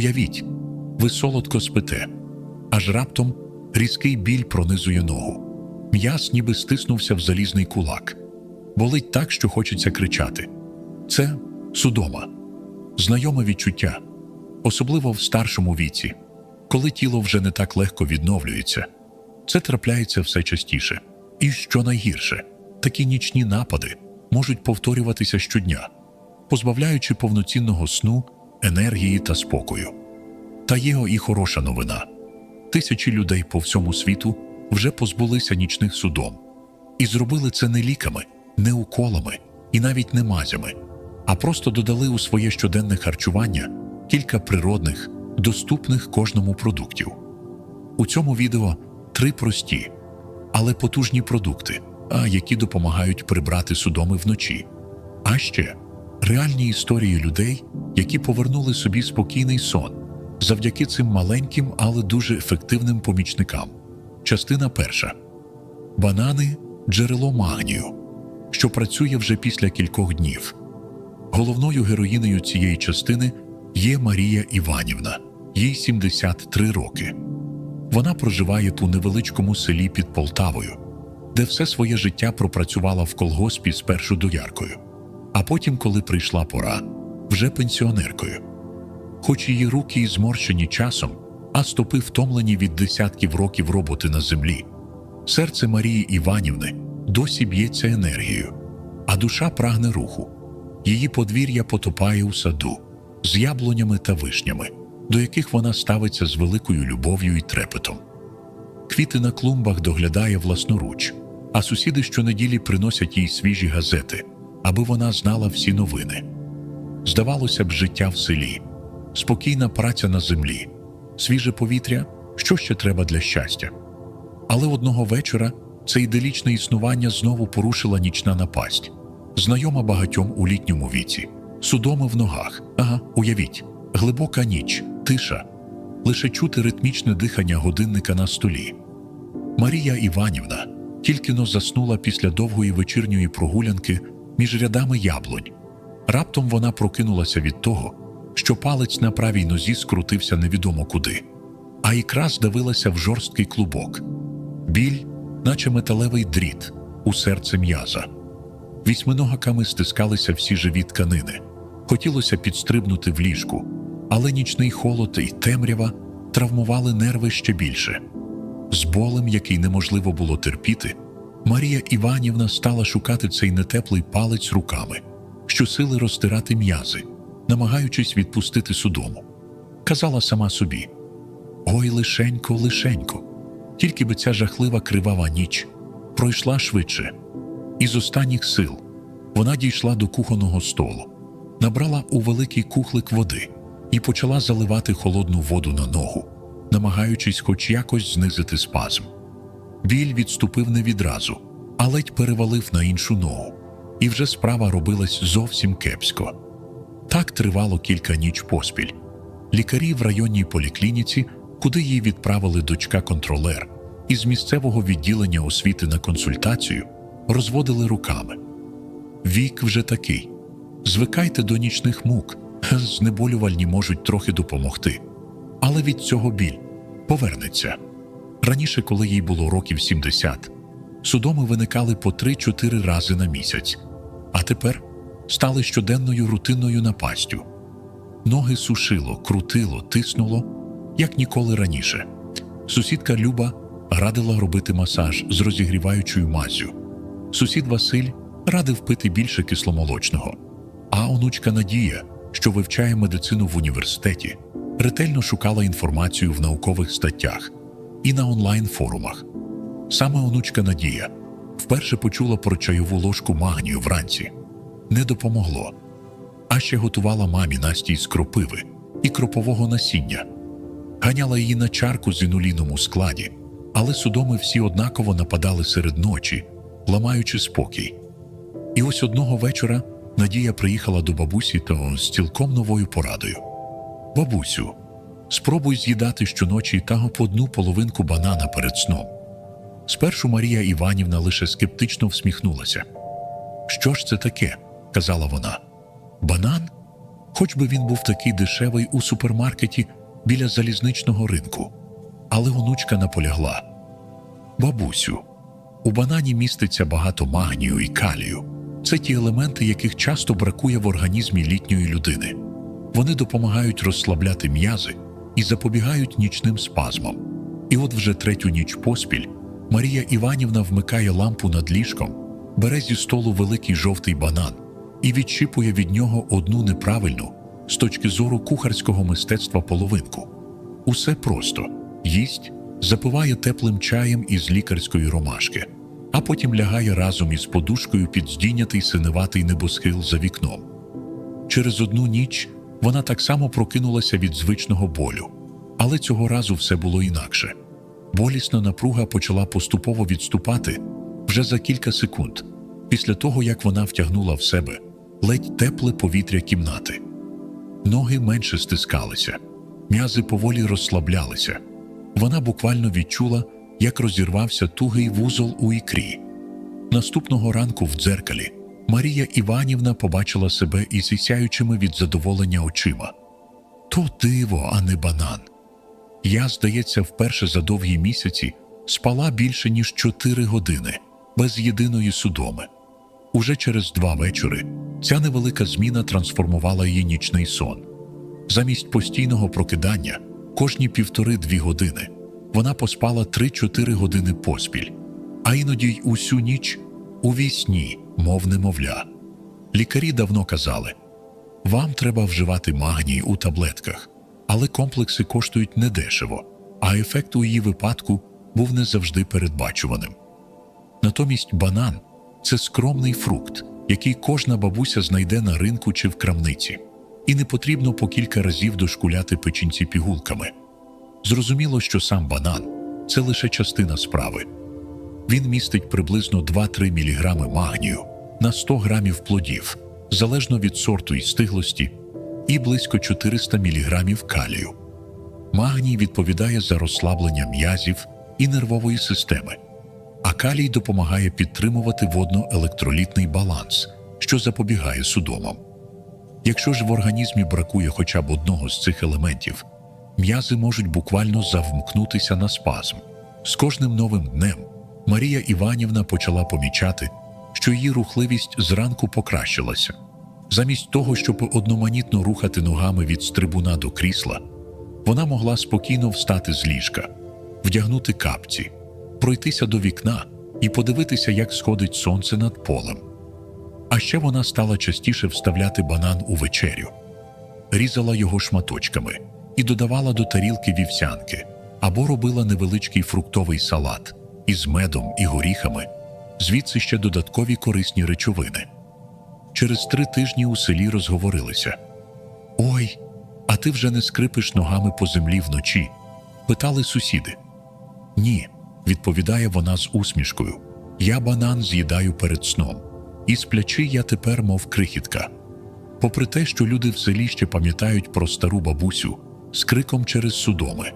Уявіть, ви солодко спите, аж раптом різкий біль пронизує ногу. М'яс ніби стиснувся в залізний кулак. Болить так, що хочеться кричати. Це судома, знайоме відчуття, особливо в старшому віці, коли тіло вже не так легко відновлюється. Це трапляється все частіше. І що найгірше, такі нічні напади можуть повторюватися щодня, позбавляючи повноцінного сну, енергії та спокою. Та є і хороша новина: тисячі людей по всьому світу вже позбулися нічних судом і зробили це не ліками, не уколами і навіть не мазями, а просто додали у своє щоденне харчування кілька природних, доступних кожному продуктів. У цьому відео три прості, але потужні продукти, а які допомагають прибрати судоми вночі. А ще реальні історії людей, які повернули собі спокійний сон завдяки цим маленьким, але дуже ефективним помічникам. Частина перша банани джерело магнію, що працює вже після кількох днів. Головною героїнею цієї частини є Марія Іванівна, їй 73 роки. Вона проживає у невеличкому селі під Полтавою, де все своє життя пропрацювала в колгоспі спершу дояркою, а потім, коли прийшла пора, вже пенсіонеркою. Хоч її руки і зморщені часом, а стопи втомлені від десятків років роботи на землі, серце Марії Іванівни досі б'ється енергією, а душа прагне руху. Її подвір'я потопає у саду з яблунями та вишнями, до яких вона ставиться з великою любов'ю і трепетом. Квіти на клумбах доглядає власноруч, а сусіди щонеділі приносять їй свіжі газети, аби вона знала всі новини. Здавалося б, життя в селі, спокійна праця на землі, свіже повітря, що ще треба для щастя. Але одного вечора це іделічне існування знову порушила нічна напасть, знайома багатьом у літньому віці, судоми в ногах. Ага, уявіть, глибока ніч, тиша, лише чути ритмічне дихання годинника на столі. Марія Іванівна тільки но заснула після довгої вечірньої прогулянки між рядами яблунь. Раптом вона прокинулася від того, що палець на правій нозі скрутився невідомо куди, а ікра здавилася в жорсткий клубок. Біль, наче металевий дріт, у серце м'яза. Вісьминогаками стискалися всі живі тканини. Хотілося підстрибнути в ліжку, але нічний холод і темрява травмували нерви ще більше. З болем, який неможливо було терпіти, Марія Іванівна стала шукати цей нетеплий палець руками, щосили розтирати м'язи, намагаючись відпустити судому. Казала сама собі: Ой, лишенько, лишенько, тільки би ця жахлива кривава ніч пройшла швидше. Із останніх сил вона дійшла до кухонного столу, набрала у великий кухлик води і почала заливати холодну воду на ногу, намагаючись хоч якось знизити спазм. Біль відступив не відразу, а ледь перевалив на іншу ногу, і вже справа робилась зовсім кепсько. Так тривало кілька ніч поспіль. Лікарі в районній поліклініці, куди її відправили дочка-контролер, із місцевого відділення освіти на консультацію, розводили руками. Вік вже такий. Звикайте до нічних мук, знеболювальні можуть трохи допомогти. Але від цього біль повернеться. Раніше, коли їй було років 70, судоми виникали по 3-4 рази на місяць, а тепер стали щоденною рутинною напастю. Ноги сушило, крутило, тиснуло, як ніколи раніше. Сусідка Люба радила робити масаж з розігріваючою маззю. Сусід Василь радив пити більше кисломолочного. А онучка Надія, що вивчає медицину в університеті, ретельно шукала інформацію в наукових статтях і на онлайн-форумах. Саме онучка Надія вперше почула про чайову ложку магнію вранці. Не допомогло. А ще готувала мамі Насті з кропиви і кропового насіння. Ганяла її на чарку з інуліном складі, але судоми всі однаково нападали серед ночі, ламаючи спокій. І ось одного вечора Надія приїхала до бабусі та з цілком новою порадою. Бабусю, спробуй з'їдати щоночі та по одну половинку банана перед сном. Спершу Марія Іванівна лише скептично всміхнулася. Що ж це таке? казала вона. Банан? хоч би він був такий дешевий у супермаркеті біля залізничного ринку. Але онучка наполягла. Бабусю, у банані міститься багато магнію і калію. Це ті елементи, яких часто бракує в організмі літньої людини. Вони допомагають розслабляти м'язи і запобігають нічним спазмам. І от вже третю ніч поспіль Марія Іванівна вмикає лампу над ліжком, бере зі столу великий жовтий банан і відщипує від нього одну неправильну з точки зору кухарського мистецтва половинку. Усе просто їсть, запиває теплим чаєм із лікарської ромашки, а потім лягає разом із подушкою під здійнятий синеватий небосхил за вікном. Через одну ніч вона так само прокинулася від звичного болю, але цього разу все було інакше. Болісна напруга почала поступово відступати вже за кілька секунд, після того як вона втягнула в себе ледь тепле повітря кімнати. Ноги менше стискалися, м'язи поволі розслаблялися. Вона буквально відчула, як розірвався тугий вузол у ікрі. Наступного ранку в дзеркалі Марія Іванівна побачила себе із сяючими від задоволення очима. То диво, а не банан. Я, здається, вперше за довгі місяці спала більше ніж чотири години, без єдиної судоми. Уже через два вечори ця невелика зміна трансформувала її нічний сон. Замість постійного прокидання кожні півтори-дві години вона поспала 3-4 години поспіль, а іноді й усю ніч у вісні, мов немовля. Лікарі давно казали: вам треба вживати магній у таблетках, але комплекси коштують недешево, а ефект у її випадку був не завжди передбачуваним. Натомість банан це скромний фрукт, який кожна бабуся знайде на ринку чи в крамниці, і не потрібно по кілька разів дошкуляти печінці пігулками. Зрозуміло, що сам банан це лише частина справи. Він містить приблизно 2-3 мг магнію на 100 грамів плодів, залежно від сорту і стиглості, і близько 400 мг калію. Магній відповідає за розслаблення м'язів і нервової системи, а калій допомагає підтримувати водно-електролітний баланс, що запобігає судомам. Якщо ж в організмі бракує хоча б одного з цих елементів, м'язи можуть буквально завмкнутися на спазм. З кожним новим днем Марія Іванівна почала помічати, що її рухливість зранку покращилася. Замість того, щоб одноманітно рухати ногами від стрибуна до крісла, вона могла спокійно встати з ліжка, вдягнути капці, пройтися до вікна і подивитися, як сходить сонце над полем. А ще вона стала частіше вставляти банан у вечерю, різала його шматочками і додавала до тарілки вівсянки або робила невеличкий фруктовий салат із медом і горіхами, звідси ще додаткові корисні речовини. Через три тижні у селі розговорилися: Ой, а ти вже не скрипиш ногами по землі вночі? питали сусіди. Ні, відповідає вона з усмішкою. Я банан з'їдаю перед сном, і сплячи я тепер, мов крихітка. Попри те, що люди в селі ще пам'ятають про стару бабусю з криком через судоми,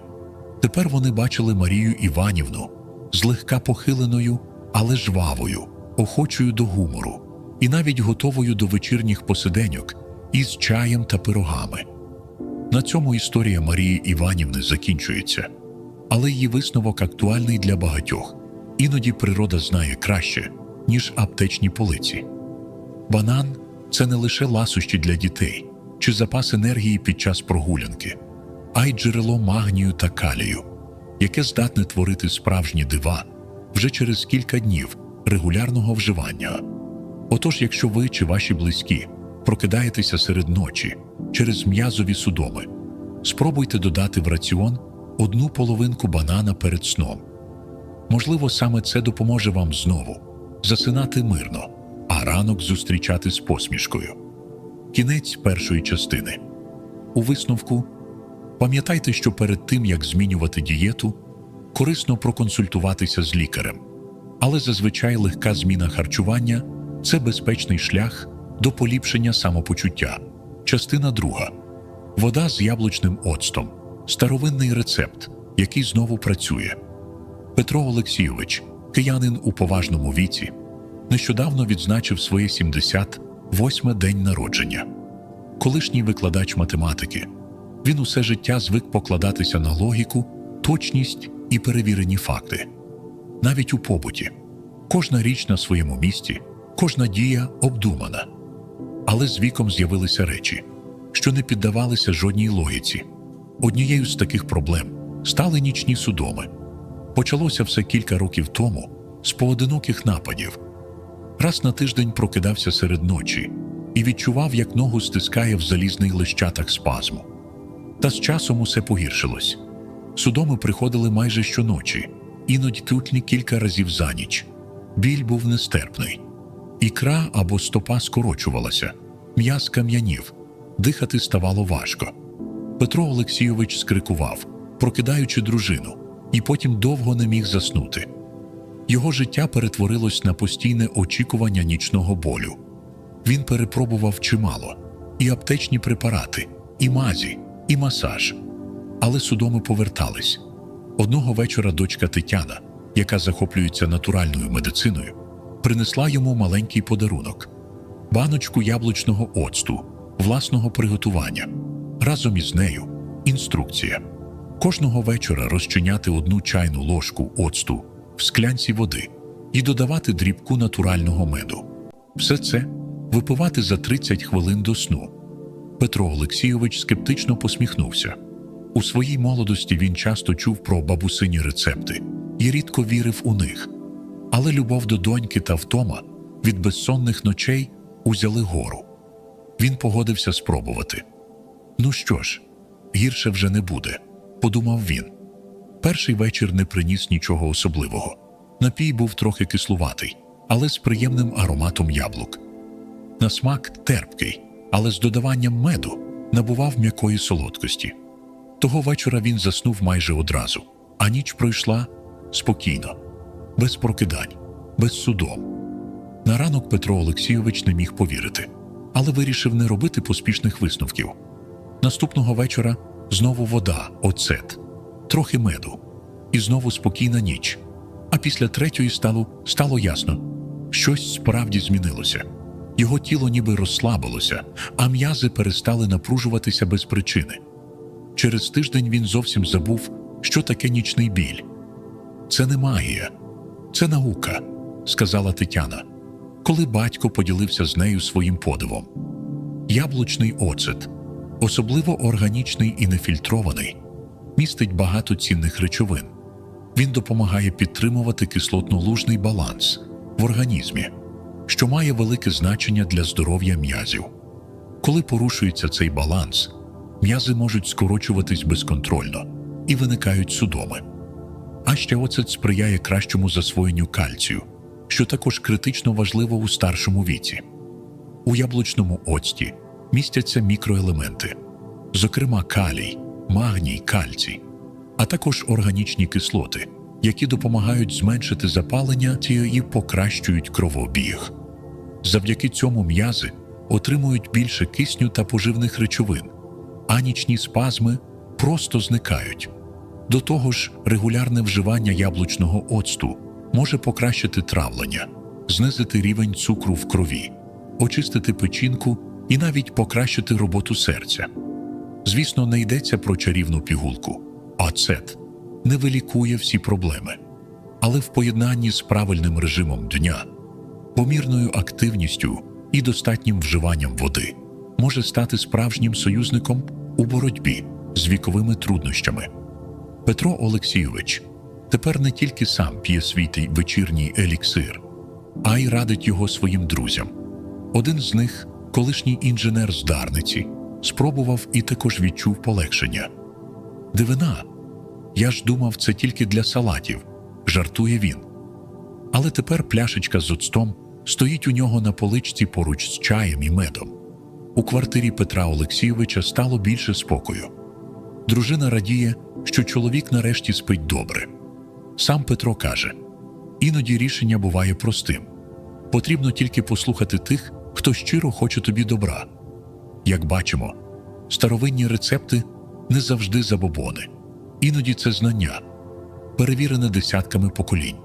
тепер вони бачили Марію Іванівну злегка похиленою, але жвавою, охочою до гумору і навіть готовою до вечірніх посиденьок із чаєм та пирогами. На цьому історія Марії Іванівни закінчується, але її висновок актуальний для багатьох. Іноді природа знає краще, ніж аптечні полиці. Банан це не лише ласощі для дітей чи запас енергії під час прогулянки, а й джерело магнію та калію, яке здатне творити справжні дива вже через кілька днів регулярного вживання. Отож, якщо ви чи ваші близькі прокидаєтеся серед ночі через м'язові судоми, спробуйте додати в раціон одну половинку банана перед сном. Можливо, саме це допоможе вам знову засинати мирно, а ранок зустрічати з посмішкою. Кінець першої частини. У висновку пам'ятайте, що перед тим як змінювати дієту, корисно проконсультуватися з лікарем, але зазвичай легка зміна харчування це безпечний шлях до поліпшення самопочуття. Частина друга вода з яблучним оцтом, старовинний рецепт, який знову працює. Петро Олексійович, киянин у поважному віці, нещодавно відзначив своє 78 день народження. колишній викладач математики. Він усе життя звик покладатися на логіку, точність і перевірені факти. Навіть у побуті. Кожна річ на своєму місці, кожна дія обдумана. Але з віком з'явилися речі, що не піддавалися жодній логіці. Однією з таких проблем стали нічні судоми. Почалося все кілька років тому з поодиноких нападів. Раз на тиждень прокидався серед ночі і відчував, як ногу стискає в залізний лищатах спазму. Та з часом усе погіршилось. Судоми приходили майже щоночі, іноді тутні кілька разів за ніч. Біль був нестерпний. Ікра або стопа скорочувалася, м'яз кам'янів, дихати ставало важко. Петро Олексійович скрикував, прокидаючи дружину, і потім довго не міг заснути. Його життя перетворилось на постійне очікування нічного болю. Він перепробував чимало і аптечні препарати, і мазі, і масаж. Але судоми повертались. Одного вечора дочка Тетяна, яка захоплюється натуральною медициною, принесла йому маленький подарунок баночку яблучного оцту, власного приготування. Разом із нею інструкція. Кожного вечора розчиняти одну чайну ложку оцту в склянці води і додавати дрібку натурального меду. Все це випивати за 30 хвилин до сну. Петро Олексійович скептично посміхнувся. У своїй молодості він часто чув про бабусині рецепти і рідко вірив у них. Але любов до доньки та втома від безсонних ночей узяли гору. Він погодився спробувати. Ну що ж, гірше вже не буде, подумав він. Перший вечір не приніс нічого особливого. Напій був трохи кислуватий, але з приємним ароматом яблук. На смак терпкий, але з додаванням меду набував м'якої солодкості. Того вечора він заснув майже одразу, а ніч пройшла спокійно, без прокидань, без судом. На ранок Петро Олексійович не міг повірити, але вирішив не робити поспішних висновків. Наступного вечора знову вода, оцет, трохи меду, і знову спокійна ніч. А після третьої стало, стало ясно, щось справді змінилося. Його тіло ніби розслабилося, а м'язи перестали напружуватися без причини. Через тиждень він зовсім забув, що таке нічний біль. Це не магія, це наука, сказала Тетяна, коли батько поділився з нею своїм подивом. Яблучний оцет, особливо органічний і нефільтрований, містить багато цінних речовин. Він допомагає підтримувати кислотно-лужний баланс в організмі, що має велике значення для здоров'я м'язів. Коли порушується цей баланс, м'язи можуть скорочуватись безконтрольно і виникають судоми. А ще оцет сприяє кращому засвоєнню кальцію, що також критично важливо у старшому віці. У яблучному оцті містяться мікроелементи, зокрема калій, магній, кальцій, а також органічні кислоти, які допомагають зменшити запалення і покращують кровообіг. Завдяки цьому м'язи отримують більше кисню та поживних речовин, а нічні спазми просто зникають. До того ж, регулярне вживання яблучного оцту може покращити травлення, знизити рівень цукру в крові, очистити печінку і навіть покращити роботу серця. Звісно, не йдеться про чарівну пігулку, ацет не вилікує всі проблеми, але в поєднанні з правильним режимом дня, помірною активністю і достатнім вживанням води може стати справжнім союзником у боротьбі з віковими труднощами. Петро Олексійович тепер не тільки сам п'є свій вечірній еліксир, а й радить його своїм друзям. Один з них, колишній інженер з Дарниці, спробував і також відчув полегшення. Дивина, я ж думав, це тільки для салатів, жартує він. Але тепер пляшечка з оцтом стоїть у нього на поличці поруч з чаєм і медом. У квартирі Петра Олексійовича стало більше спокою. Дружина радіє, що чоловік нарешті спить добре. Сам Петро каже: іноді рішення буває простим. Потрібно тільки послухати тих, хто щиро хоче тобі добра. Як бачимо, старовинні рецепти не завжди забобони, іноді це знання, перевірене десятками поколінь.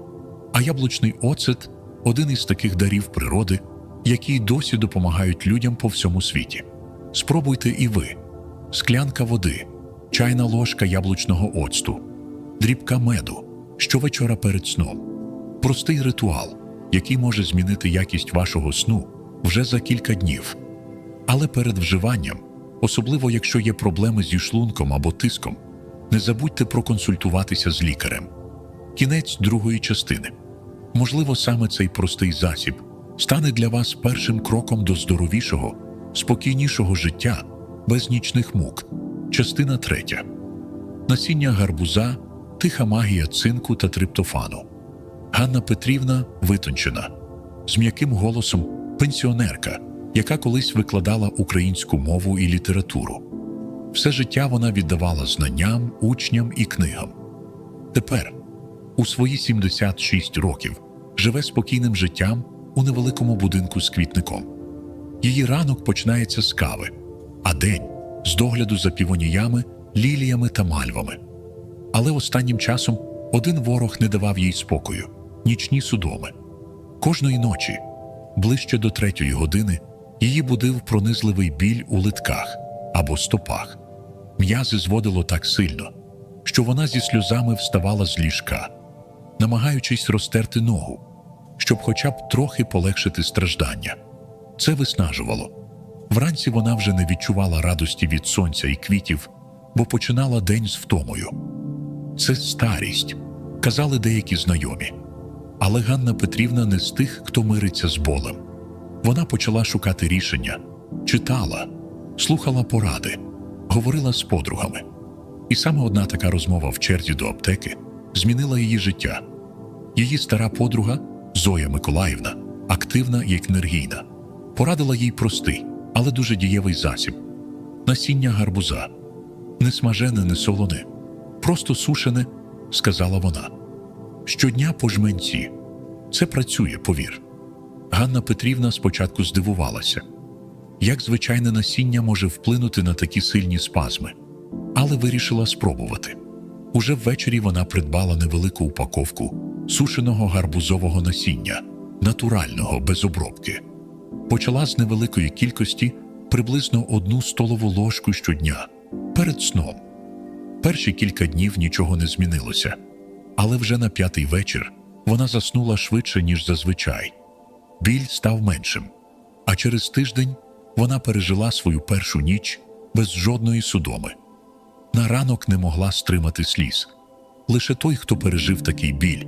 А яблучний оцет один із таких дарів природи, які й досі допомагають людям по всьому світі. Спробуйте і ви: склянка води, чайна ложка яблучного оцту, дрібка меду щовечора перед сном. Простий ритуал, який може змінити якість вашого сну вже за кілька днів. Але перед вживанням, особливо якщо є проблеми зі шлунком або тиском, не забудьте проконсультуватися з лікарем. Кінець другої частини. Можливо, саме цей простий засіб стане для вас першим кроком до здоровішого, спокійнішого життя без нічних мук. Частина третя. Насіння гарбуза, тиха магія цинку та триптофану. Ганна Петрівна витончена, з м'яким голосом пенсіонерка, яка колись викладала українську мову і літературу. Все життя вона віддавала знанням, учням і книгам. Тепер, у свої 76 років, живе спокійним життям у невеликому будинку з квітником. Її ранок починається з кави, а день з догляду за півоніями, ліліями та мальвами. Але останнім часом один ворог не давав їй спокою нічні судоми. Кожної ночі, ближче до третьої години, її будив пронизливий біль у литках або стопах. М'язи зводило так сильно, що вона зі сльозами вставала з ліжка, намагаючись розтерти ногу, щоб хоча б трохи полегшити страждання. Це виснажувало. Вранці вона вже не відчувала радості від сонця і квітів, бо починала день з втомою. Це старість, казали деякі знайомі. Але Ганна Петрівна не з тих, хто мириться з болем. Вона почала шукати рішення, читала, слухала поради, говорила з подругами. І саме одна така розмова в черзі до аптеки змінила її життя. Її стара подруга Зоя Миколаївна, активна і енергійна, порадила їй простий, але дуже дієвий засіб насіння гарбуза, не смажене, не солоне, просто сушене, сказала вона. Щодня по жменці. Це працює, повір. Ганна Петрівна спочатку здивувалася, як звичайне насіння може вплинути на такі сильні спазми, але вирішила спробувати. Уже ввечері вона придбала невелику упаковку сушеного гарбузового насіння, натурального без обробки. Почала з невеликої кількості приблизно одну столову ложку щодня перед сном. Перші кілька днів нічого не змінилося, але вже на п'ятий вечір вона заснула швидше, ніж зазвичай. Біль став меншим, а через тиждень вона пережила свою першу ніч без жодної судоми. На ранок не могла стримати сліз. Лише той, хто пережив такий біль,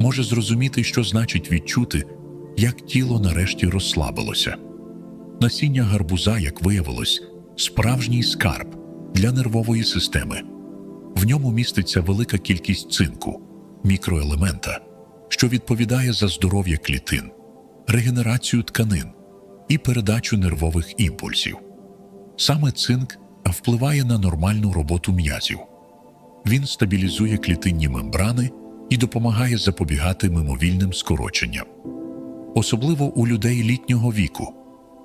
може зрозуміти, що значить відчути, як тіло нарешті розслабилося. Насіння гарбуза, як виявилось, справжній скарб для нервової системи. В ньому міститься велика кількість цинку, мікроелемента, що відповідає за здоров'я клітин, регенерацію тканин і передачу нервових імпульсів. Саме цинк впливає на нормальну роботу м'язів. Він стабілізує клітинні мембрани і допомагає запобігати мимовільним скороченням. Особливо у людей літнього віку,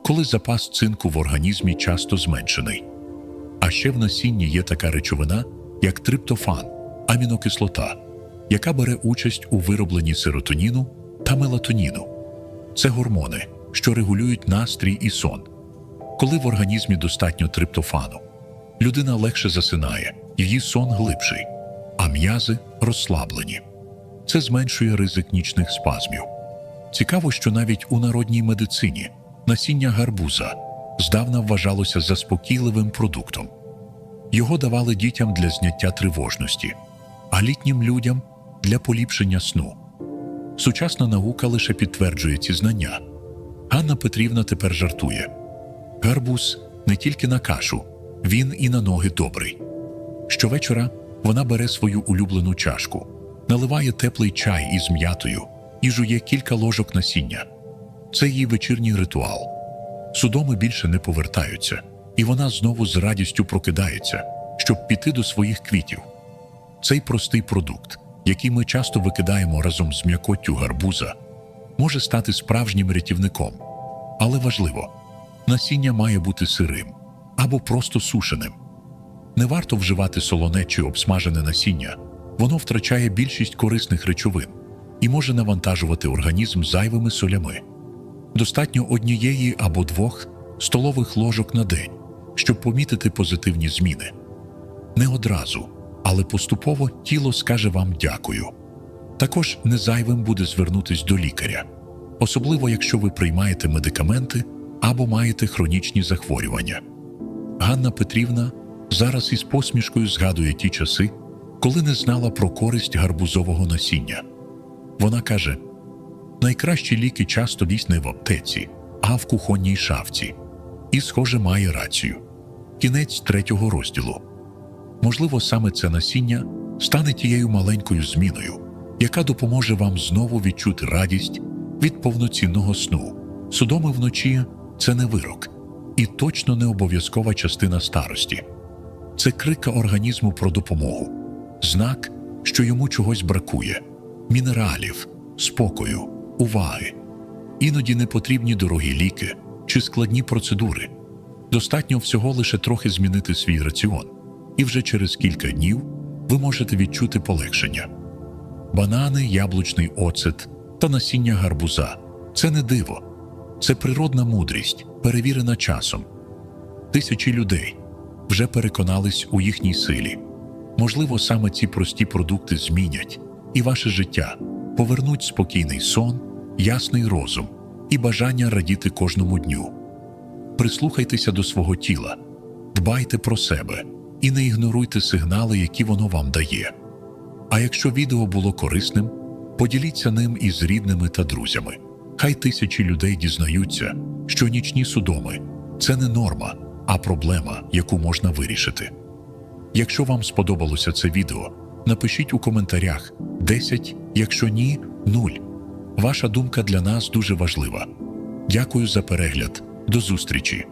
коли запас цинку в організмі часто зменшений. А ще в насінні є така речовина, як триптофан, амінокислота, яка бере участь у виробленні серотоніну та мелатоніну. Це гормони, що регулюють настрій і сон. Коли в організмі достатньо триптофану, людина легше засинає, її сон глибший, а м'язи розслаблені. Це зменшує ризик нічних спазмів. Цікаво, що навіть у народній медицині насіння гарбуза здавна вважалося заспокійливим продуктом. Його давали дітям для зняття тривожності, а літнім людям для поліпшення сну. Сучасна наука лише підтверджує ці знання. Ганна Петрівна тепер жартує: гарбуз не тільки на кашу, він і на ноги добрий. Щовечора вона бере свою улюблену чашку, наливає теплий чай із м'ятою і жує кілька ложок насіння. Це її вечірній ритуал. Судоми більше не повертаються, і вона знову з радістю прокидається, щоб піти до своїх квітів. Цей простий продукт, який ми часто викидаємо разом з м'якоттю гарбуза, може стати справжнім рятівником. Але важливо, насіння має бути сирим або просто сушеним. Не варто вживати солоне чи обсмажене насіння, воно втрачає більшість корисних речовин і може навантажувати організм зайвими солями. Достатньо однієї або двох столових ложок на день, щоб помітити позитивні зміни. Не одразу, але поступово тіло скаже вам дякую. Також не зайвим буде звернутись до лікаря, особливо якщо ви приймаєте медикаменти або маєте хронічні захворювання. Ганна Петрівна зараз із посмішкою згадує ті часи, коли не знала про користь гарбузового насіння. Вона каже: найкращі ліки часто вісь не в аптеці, а в кухонній шафці. І, схоже, має рацію. Кінець третього розділу. Можливо, саме це насіння стане тією маленькою зміною, яка допоможе вам знову відчути радість від повноцінного сну. Судоми вночі це не вирок і точно не обов'язкова частина старості. Це крика організму про допомогу, знак, що йому чогось бракує мінералів, спокою, уваги. Іноді не потрібні дорогі ліки чи складні процедури. Достатньо всього лише трохи змінити свій раціон, і вже через кілька днів ви можете відчути полегшення. Банани, яблучний оцет та насіння гарбуза це не диво, це природна мудрість, перевірена часом. Тисячі людей вже переконались у їхній силі. Можливо, саме ці прості продукти змінять і ваше життя, повернуть спокійний сон, ясний розум і бажання радіти кожному дню. Прислухайтеся до свого тіла, дбайте про себе і не ігноруйте сигнали, які воно вам дає. А якщо відео було корисним, поділіться ним із рідними та друзями. Хай тисячі людей дізнаються, що нічні судоми це не норма, а проблема, яку можна вирішити. Якщо вам сподобалося це відео, напишіть у коментарях 10, якщо ні, 0. Ваша думка для нас дуже важлива. Дякую за перегляд. До зустрічі!